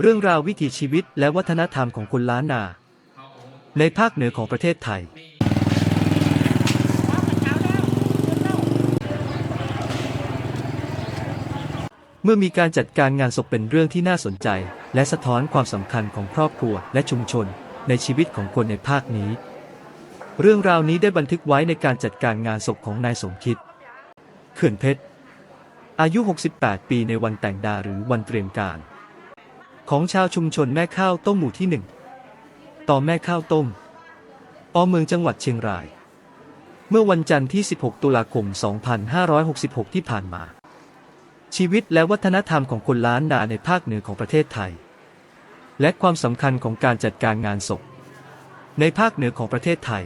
เรื่องราววิถีชีวิตและวัฒนธรรมของคนล้านนา ในภาคเหนือของประเทศไทย เมื่อมีการจัดการงานศพเป็นเรื่องที่น่าสนใจ และสะท้อนความสำคัญของครอบครัวและชุมชน ในชีวิตของคนในภาคนี้ เรื่องราวนี้ได้บันทึกไว้ในการจัดการงานศพของนายสมคิดเขื่อนเพชรอายุ 68 ปีในวันแต่งดาหรือวันเตรียมการ ของชาวชุมชนแม่ข้าวต้มหมู่ที่หนึ่งต่อแม่ข้าวต้มอเมืองจังหวัดเชียงราย เมื่อวันจันทร์ที่ 16 ตุลาคม 2566 ที่ผ่านมา ชีวิตและวัฒนธรรมของคนล้านนาในภาคเหนือของประเทศไทย และความสำคัญของการจัดการงานศพ ในภาคเหนือของประเทศไทย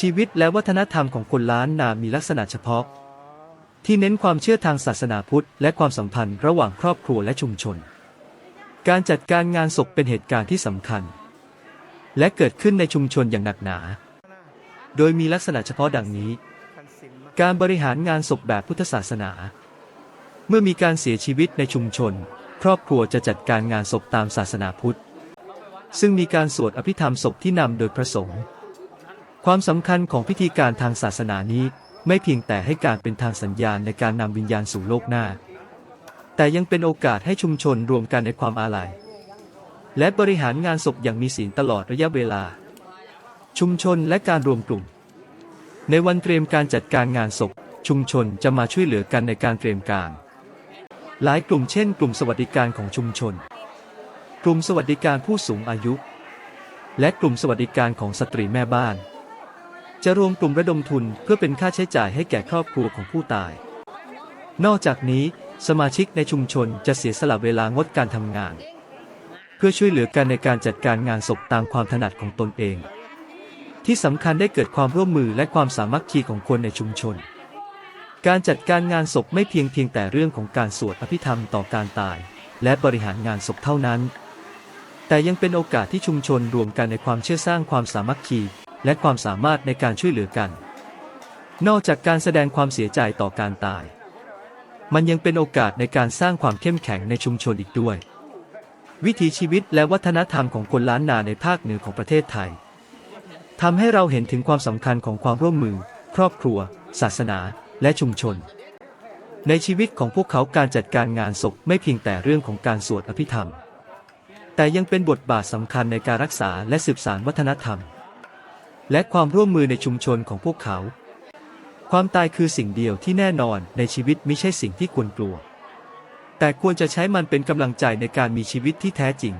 ชีวิตและวัฒนธรรมของคนล้านนามีลักษณะเฉพาะ ที่เน้นความเชื่อทางศาสนาพุทธ และความสัมพันธ์ระหว่างครอบครัวและชุมชน การจัดการงานศพเป็นเหตุการณ์ที่สำคัญ และเกิดขึ้นในชุมชนอย่างหนักหนา โดยมีลักษณะเฉพาะดังนี้ การบริหารงานศพแบบพุทธศาสนา เมื่อมีการเสียชีวิตในชุมชน ครอบครัวจะจัดการงานศพตามศาสนาพุทธ ซึ่งมีการสวดอภิธรรมศพที่นำโดยพระสงฆ์ความสำคัญของพิธีการทางศาสนานี้ ไม่เพียงแต่ให้การเป็นทางสัญญาณในการนำวิญญาณสู่โลกหน้า แต่ยังเป็นโอกาสให้ชุมชนรวมกันในความอาลัย และบริหารงานศพอย่างมีศีลตลอดระยะเวลา ชุมชนและการรวมกลุ่ม ในวันเตรียมการจัดการงานศพ ชุมชนจะมาช่วยเหลือกันในการเตรียมการ หลายกลุ่มเช่น กลุ่มสวัสดิการของชุมชน กลุ่มสวัสดิการผู้สูงอายุ และกลุ่มสวัสดิการของสตรีแม่บ้าน จะรวมกลุ่มระดมทุนเพื่อเป็นค่าใช้จ่ายให้แก่ครอบครัวของผู้ตาย นอกจากนี้ สมาชิกในชุมชนจะเสียสละเวลางดการทำงาน เพื่อช่วยเหลือกันในการจัดการงานศพตามความถนัดของตนเอง ที่สำคัญได้เกิดความร่วมมือและความสามัคคีของคนในชุมชน การจัดการงานศพไม่เพียงเพียงแต่เรื่องของการสวดอภิธรรมต่อการตาย และบริหารงานศพเท่านั้น แต่ยังเป็นโอกาสที่ชุมชนรวมกันในความเชื่อสร้างความสามัคคี และความสามารถในการช่วยเหลือกัน นอกจากการแสดงความเสียใจต่อการตาย มันยังเป็นโอกาสในการสร้างความเข้มแข็งในชุมชนอีกด้วย วิถีชีวิตและวัฒนธรรมของคนล้านนาในภาคเหนือของประเทศไทยทำให้เราเห็นถึงความสำคัญของความร่วมมือ ครอบครัว ศาสนา และชุมชน ในชีวิตของพวกเขาการจัดการงานศพไม่เพียงแต่เรื่องของการสวดอภิธรรม แต่ยังเป็นบทบาทสำคัญในการรักษาและสืบสานวัฒนธรรม และความร่วมมือในชุมชนของพวกเขา ความตายคือสิ่งเดียวที่แน่นอนในชีวิตไม่ใช่สิ่งที่ควรกลัว แต่ควรจะใช้มันเป็นกำลังใจในการมีชีวิตที่แท้จริง